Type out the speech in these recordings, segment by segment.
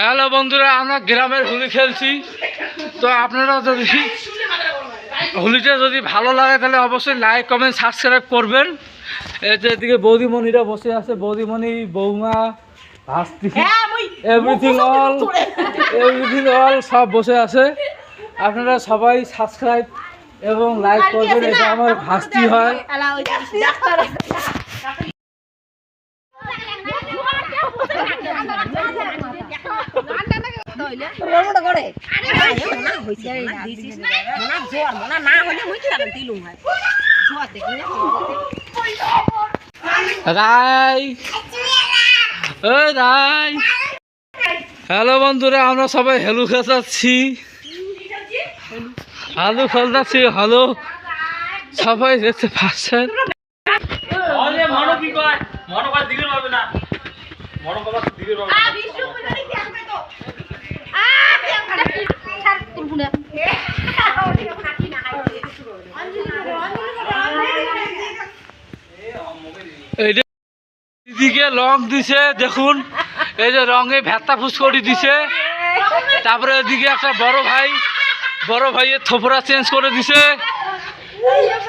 Hello বন্ধুরা আমরা গ্রামের হোলি খেলছি। তো আপনারা যদি হোলিটা যদি ভালো লাগে তাহলে অবশ্যই লাইক কমেন্ট সাবস্ক্রাইব করবেন। এই এদিকে বৌদিমণিরা বসে আছে। বৌদিমণি বৌমা ভাস্তি এভরিথিং অল এভরিথিং অল সব বসে আছে। আপনারা সবাই সাবস্ক্রাইব এবং লাইক করবেন। এটা আমার ভাস্তি হয়। রাই। ওই রাই। হ্যালো বন্ধুরা আমরা সবাই হেলু খেতাচ্ছি আলু খেলতাচ্ছি হ্যালো। সবাই দেখতে পাচ্ছেন? এই যে রং দিছে, দেখুন। এই যে রঙে ভেতা ফুসকরি দিছে। তারপরে এদিকে একটা বড় ভাই, বড় ভাইয়ের থোপরা চেঞ্জ করে দিছে।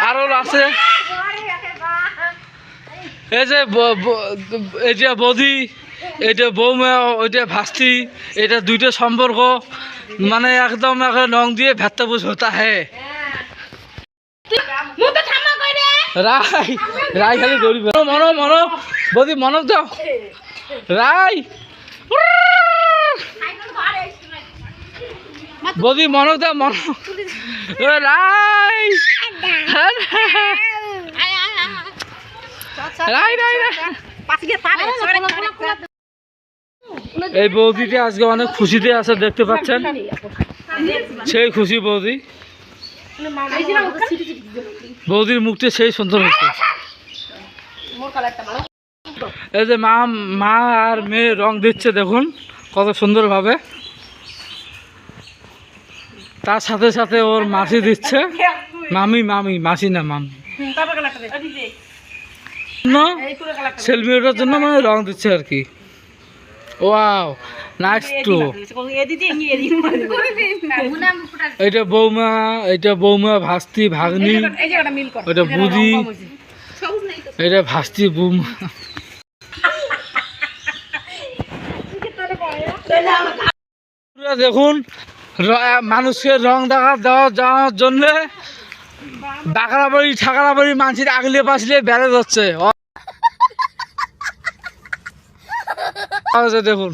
আরও আছে। এই যে এই যে বৌদি এটা বৌমা ওইটা ভাস্তি এটা দুইটা সম্পর্ক মানে একদম রং দিয়ে ভেত্তা বুঝ হতা হে। রাই রাই খালি মনো মনো বৌদি মনক দাও। রাই বৌদি মনক দাও রাই রাই রাই রাই এই বৌদিটি আজকে অনেক খুশিতে আছে দেখতে পাচ্ছেন? সেই খুশি বৌদি। বৌদির মুখটা সেই সুন্দর হচ্ছে এই যে মা মা আর মেয়ে রং দিচ্ছে দেখুন কত সুন্দরভাবে। তার সাথে সাথে ওর মাসি দিচ্ছে। মামি মামি মাসি না মামি। সেলফি ওঠার জন্য মানে রং দিচ্ছে আর কি। ওয়াও নাইস টু এটা বৌমা এটা বৌমা ভাস্তি ভাগ্নি। এটা বুদি এটা ভাস্তি বৌমা। দেখুন মানুষকে রং দেখা দেওয়া যাওয়ার জন্য বাঁকড়া বাড়ি ঠাকরা বাড়ি মানুষের আগলে পাশলে বেড়ে যাচ্ছে আছে দেখুন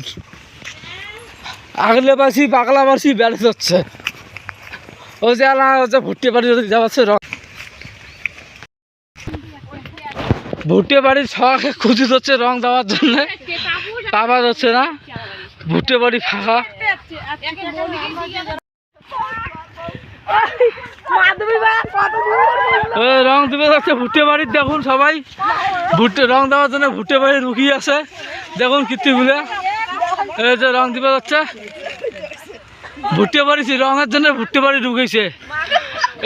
আগলে পাশি বাকলা পাশি বেড়ে যাচ্ছে ও যে আলা হচ্ছে ভুট্টে বাড়ি যাচ্ছে ভুট্টে বাড়ির ছকে খুঁজি হচ্ছে রং দেওয়ার জন্য পাওয়া যাচ্ছে না ভুট্টে বাড়ি ফাঁকা রং দিবে যাচ্ছে ভুট্টে বাড়ির, দেখুন সবাই। ভুট্টে রং দেওয়ার জন্য ভুট্টে বাড়ি রুকিয়ে আছে। দেখুন কীর্তিগুলো এই যে রং দিবে যাচ্ছে। ভুট্টে বাড়ি রঙের জন্য ভুট্টে বাড়ি ঢুকেছে।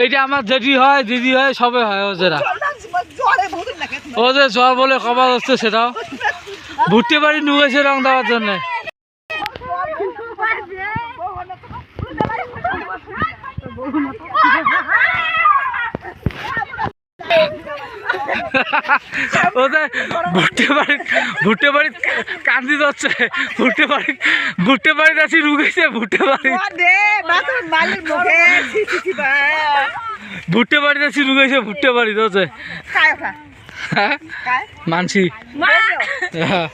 এইটা আমার জেঠি হয়, দিদি হয়, সবে হয় ওদেরা ও যে জ্বর বলে কবা হচ্ছে সেটাও। ভুট্টে বাড়ি ঢুকেছে রং দেওয়ার জন্য। ওদের ভুট্টে বাড়ি ভুট্টে বাড়ি কান্দি যাচ্ছে। ভুট্টে বাড়ি ভুট্টে বাড়ি আছি রুগেছে ভুট্টে বাড়ি। ভুট্টে বাড়ি আছি রুগেছে ভুট্টে বাড়ি যাচ্ছে। হ্যাঁ? মানছি। হ্যাঁ।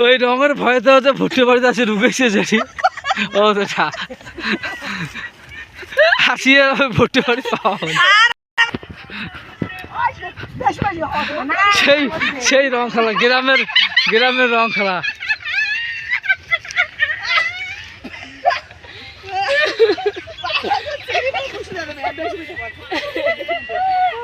ওই রঙের ভয়তে হচ্ছে ভুট্টে বাড়িতে আছে রুগেছে যেটি ও তো হাসিয়ে ভর্তি করে পাওয়া সেই সেই রং খেলা গ্রামের গ্রামের রং খেলা।